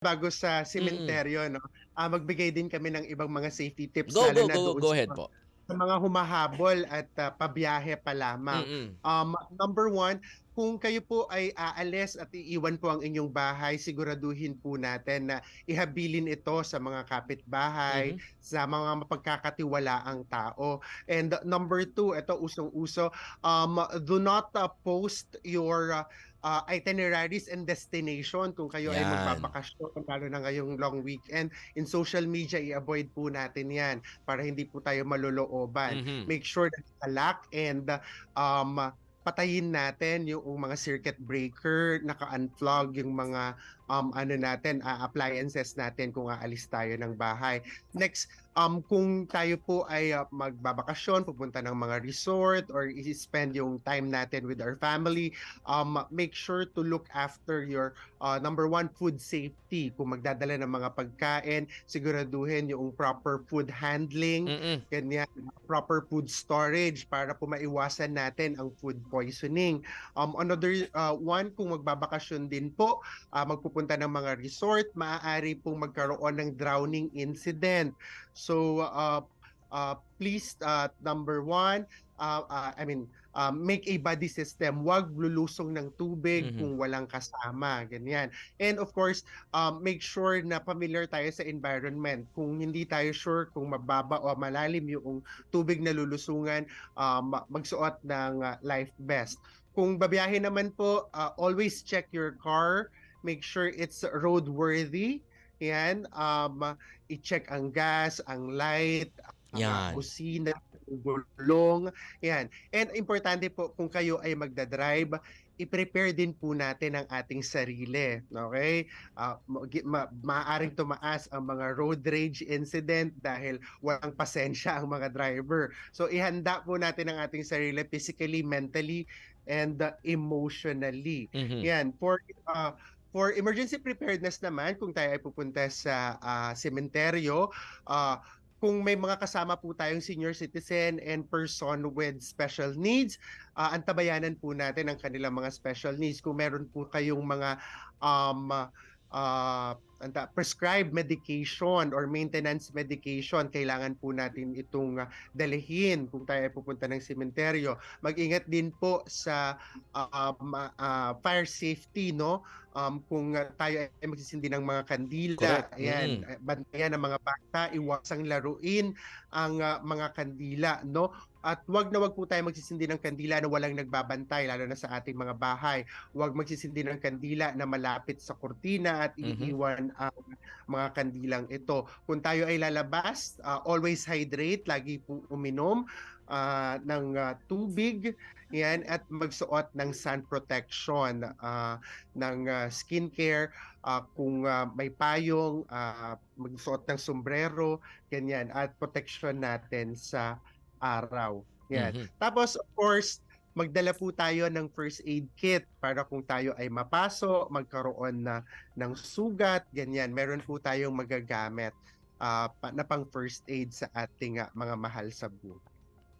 bago sa sementeryo, no, ah, magbigay din kami ng ibang mga safety tips Go, lalo go, na go, go sa ahead po. sa mga humahabol at ah, pabiyahe pa lamang. Mm-mm. Um, number one, kung kayo po ay aalis at iiwan po ang inyong bahay, siguraduhin po natin na ihabilin ito sa mga kapitbahay, Mhm. sa mga mapagkakatiwalaang tao. And number two, ito usong-uso, um, do not uh, post your uh, uh, itineraries and destination kung kayo ay Yan. magbabakasyon, lalo na ngayong long weekend. In social media, i-avoid po natin yan para hindi po tayo malulooban Mhm. make sure that lock and um patayin natin yung mga circuit breaker, naka-unplug yung mga um ano natin, ah, appliances natin kung aalis tayo ng bahay. Next, um kung tayo po ay ah, magbabakasyon, pupunta ng mga resort or i-spend yung time natin with our family, um make sure to look after your uh, number one food safety. Kung magdadala ng mga pagkain, siguraduhin yung proper food handling, Mm-mm. ganyan, proper food storage para po maiwasan natin ang food poisoning. Um, another uh, one, kung magbabakasyon din po, uh, magpupunta ng mga resort, maaari pong magkaroon ng drowning incident. So, uh, uh, please, uh, number one, uh, uh, I mean, uh, make a body system. Huwag lulusong ng tubig Mhm. kung walang kasama. Ganyan. And of course, um, make sure na familiar tayo sa environment. Kung hindi tayo sure kung mababa o malalim yung tubig na lulusungan, um, magsuot ng uh, life vest. Kung babiyahe naman po, uh, always check your car. Make sure it's roadworthy. Yan. Um, i-check ang gas, ang light, ang Yan. uh, ang gulong. Yan. And importante po, kung kayo ay magdadrive, i-prepare din po natin ang ating sarili. Okay? Ah, ma- maaaring tumaas ang mga road rage incident dahil walang pasensya ang mga driver. So ihanda po natin ang ating sarili physically, mentally, and uh, emotionally. Mhm. Yan, for uh, for emergency preparedness naman, kung tayo ay pupunta sa ah, sementeryo, ah, kung may mga kasama po tayong senior citizen and person with special needs, ah, antabayanan po natin ang kanilang mga special needs. Kung meron po kayong mga um, ah, anta, prescribed medication or maintenance medication, kailangan po natin itong ah, dalhin kung tayo ay pupunta ng sementeryo. Mag-ingat din po sa um, ah, fire safety, no? Um, kung ah, tayo ay magsisindi ng mga kandila, Correct. ayan, Mm. bantayan ng mga bata, iwasang laruin ang ah, mga kandila, no? At wag na wag po tayo magsisindi ng kandila na walang nagbabantay, lalo na sa ating mga bahay. Wag magsisindi ng kandila na malapit sa kurtina at Mhm. iiwan ang mga kandilang ito. Kung tayo ay lalabas, ah, always hydrate, lagi po uminom ah, ng ah, tubig, yan, at magsuot ng sun protection, ah, ng ah, skincare, ah, kung ah, may payong, ah, magsuot ng sombrero, ganyan, at protection natin sa araw. Yan. Mhm. Tapos, of course, magdala po tayo ng first aid kit para kung tayo ay mapaso, magkaroon na ng sugat, ganyan. Meron po tayong magagamit pa- na pang first aid sa ating ah, mga mahal sa buhay.